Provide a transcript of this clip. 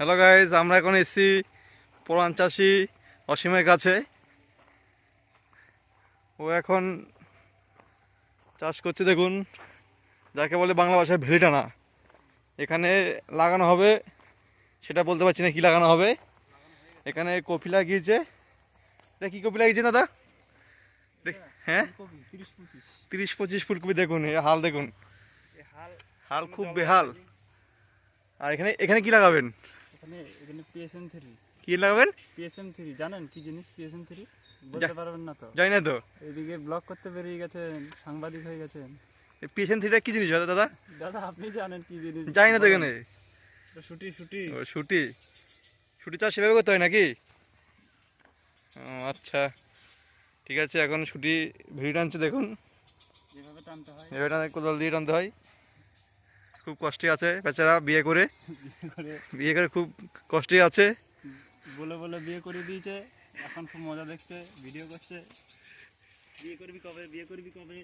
Hello guys আমরা এখন এসছি পুরান চাষি অসীমের কাছে। ও এখন চাষ করছে দেখুন যাকে বলে বাংলা ভাষায় ভেড়ি টানা। এখানে লাগানো হবে সেটা বলতে পারছি না কি লাগানো হবে। এখানে কপি লাগিয়েছে। এটা কি কপি লাগিয়েছে দাদা? দেখ- হ্যাঁ? তিরিশ পঁচিশ ফুলকপি দেখুন এ হাল দেখুন। হাল খুব বেহাল। আর এখানে এখানে কি লাগাবেন? এখানে এখানে পিএসএম থ্রি কি লাগাবেন? পিএসএম থ্রি জানেন কি জিনিস পিএসএম থ্রি বলতে পারবেন না তো? জানি না তো। এদিকে ব্লক করতে বেরিয়ে গেছেন সাংবাদিক হয়ে গেছেন পেশেন্ট থ্রিটা কি জিনিস দাদা? দাদা? দাদা আপনি জানেন কি জিনিস? জানি না তো এখানে। শুটি শুটি। ও শুটি। শুটি চাষ সেভাবে করতে হয় নাকি? ও আচ্ছা। ঠিক আছে এখন শুটি ভিড় টানছে দেখুন। যেভাবে টানতে হয়। এভাবে টানতে কোদাল দিয়ে টানতে হয়। খুব কষ্টে আছে বেচারা বিয়ে করে। করে বিয়ে করে খুব কষ্টে আছে। বলে বলে বিয়ে করে দিয়েছে। এখন খুব মজা দেখছে ভিডিও করছে। বিয়ে করবি কবে? বিয়ে করবি কবে?